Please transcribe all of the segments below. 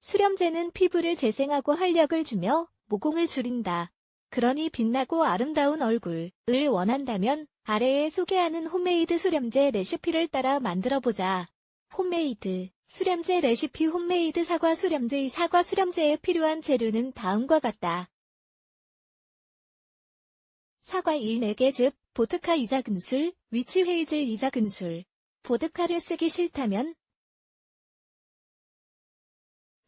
수렴제는 피부를 재생하고 활력을 주며 모공을 줄인다. 그러니 빛나고 아름다운 얼굴을 원한다면 아래에 소개하는 홈메이드 수렴제 레시피를 따라 만들어보자. 홈메이드 수렴제 레시피 홈메이드 사과 수렴제 사과 수렴제에 필요한 재료는 다음과 같다. 사과 1 4개 즙, 보드카 이자근술, 위치 헤이즐 이자근술. 보드카를 쓰기 싫다면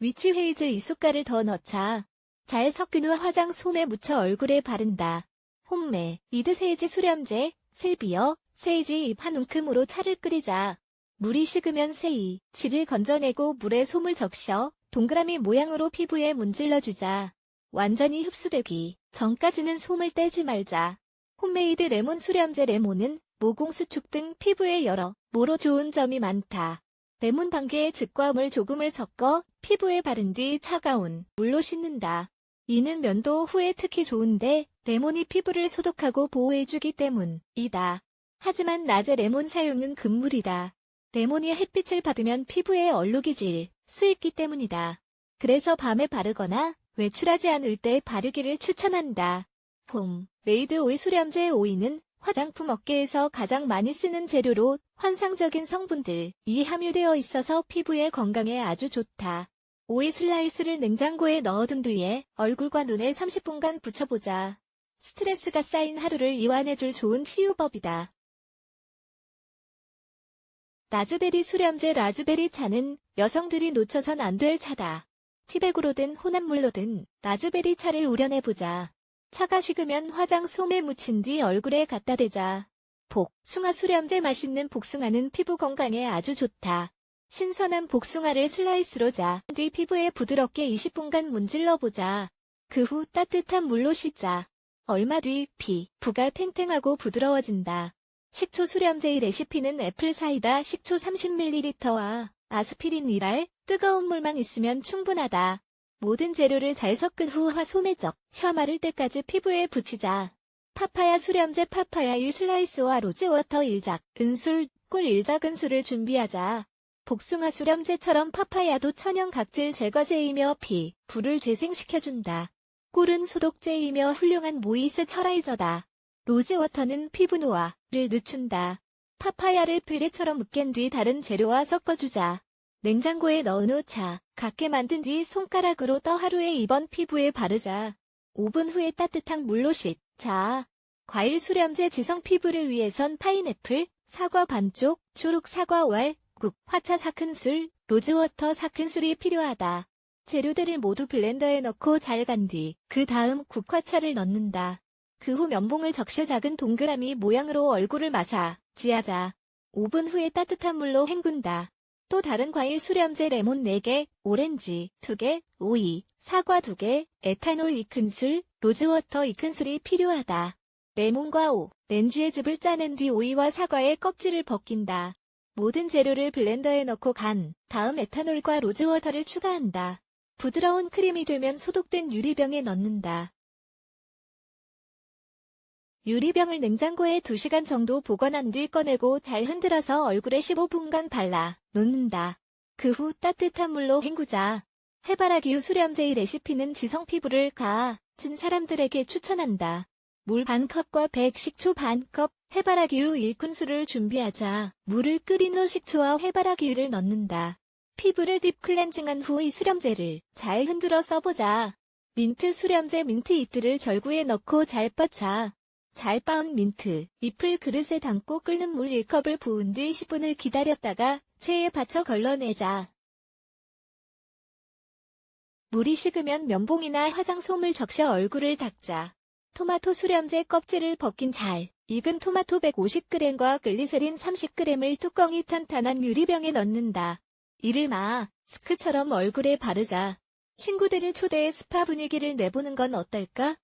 위치 헤이즐 이숫가를 더 넣자. 잘 섞은 후 화장 솜에 묻혀 얼굴에 바른다. 홈메, 이드 세이지 수렴제, 슬비어, 세이지 잎 한 움큼으로 차를 끓이자. 물이 식으면 세이, 질을 건져내고 물에 솜을 적셔 동그라미 모양으로 피부에 문질러주자. 완전히 흡수되기 전까지는 솜을 떼지 말자. 홈메이드 레몬 수렴제 레몬은 모공 수축 등 피부에 여러 모로 좋은 점이 많다. 레몬 반개에 즙과 물 조금을 섞어 피부에 바른 뒤 차가운 물로 씻는다. 이는 면도 후에 특히 좋은데 레몬이 피부를 소독하고 보호해주기 때문이다. 하지만 낮에 레몬 사용은 금물이다. 레몬이 햇빛을 받으면 피부에 얼룩이 질 수 있기 때문이다. 그래서 밤에 바르거나 외출하지 않을 때 바르기를 추천한다. 봄, 메이드 오이 수렴제 오이는 화장품 업계에서 가장 많이 쓰는 재료로 환상적인 성분들이 함유되어 있어서 피부의 건강에 아주 좋다. 오이 슬라이스를 냉장고에 넣어둔 뒤에 얼굴과 눈에 30분간 붙여보자. 스트레스가 쌓인 하루를 이완해줄 좋은 치유법이다. 라즈베리 수렴제 라즈베리 차는 여성들이 놓쳐선 안 될 차다. 티백으로든 혼합물로든 라즈베리 차를 우려내보자. 차가 식으면 화장 솜에 묻힌 뒤 얼굴에 갖다 대자. 복숭아 수렴제 맛있는 복숭아는 피부 건강에 아주 좋다. 신선한 복숭아를 슬라이스로 자. 뒤 피부에 부드럽게 20분간 문질러 보자. 그 후 따뜻한 물로 씻자. 얼마 뒤 피, 부가 탱탱하고 부드러워진다. 식초 수렴제의 레시피는 애플 사이다 식초 30ml와 아스피린 1알, 뜨거운 물만 있으면 충분하다. 모든 재료를 잘 섞은 후 화솜에 적, 셔 마를 때까지 피부에 붙이자. 파파야 수렴제 파파야 1 슬라이스와 로즈워터 1작, 은술, 꿀 1작 은술을 준비하자. 복숭아 수렴제처럼 파파야도 천연 각질 제거제이며 피, 불을 재생시켜준다. 꿀은 소독제이며 훌륭한 모이스 철아이저다. 로즈워터는 피부 노화를 늦춘다. 파파야를 퓨레처럼 으깬 뒤 다른 재료와 섞어주자. 냉장고에 넣은 후 차, 갖게 만든 뒤 손가락으로 떠 하루에 2번 피부에 바르자. 5분 후에 따뜻한 물로 씻자. 과일 수렴제 지성 피부를 위해선 파인애플, 사과 반쪽, 초록 사과 왈, 국, 화차 4큰술, 로즈워터 4큰술이 필요하다. 재료들을 모두 블렌더에 넣고 잘 간 뒤, 그 다음 국화차를 넣는다. 그 후 면봉을 적셔 작은 동그라미 모양으로 얼굴을 마사, 지하자. 5분 후에 따뜻한 물로 헹군다. 또 다른 과일 수렴제 레몬 4개, 오렌지 2개, 오이, 사과 2개, 에탄올 2큰술, 로즈워터 2큰술이 필요하다. 레몬과 오, 렌즈의 즙을 짜낸 뒤 오이와 사과의 껍질을 벗긴다. 모든 재료를 블렌더에 넣고 간 다음 에탄올과 로즈워터를 추가한다. 부드러운 크림이 되면 소독된 유리병에 넣는다. 유리병을 냉장고에 2시간 정도 보관한 뒤 꺼내고 잘 흔들어서 얼굴에 15분간 발라 놓는다. 그 후 따뜻한 물로 헹구자. 해바라기유 수렴제의 레시피는 지성 피부를 가진 사람들에게 추천한다. 물 반컵과 100 식초 반컵, 해바라기유 1큰술을 준비하자. 물을 끓인 후 식초와 해바라기유를 넣는다. 피부를 딥 클렌징한 후 이 수렴제를 잘 흔들어 써보자. 민트 수렴제 민트 잎들을 절구에 넣고 잘 뻗자. 잘 빻은 민트, 잎을 그릇에 담고 끓는 물 1컵을 부은 뒤 10분을 기다렸다가 체에 받쳐 걸러내자. 물이 식으면 면봉이나 화장솜을 적셔 얼굴을 닦자. 토마토 수렴제 껍질을 벗긴 잘 익은 토마토 150g과 글리세린 30g을 뚜껑이 탄탄한 유리병에 넣는다. 이를 마 스크처럼 얼굴에 바르자. 친구들을 초대해 스파 분위기를 내보는 건 어떨까?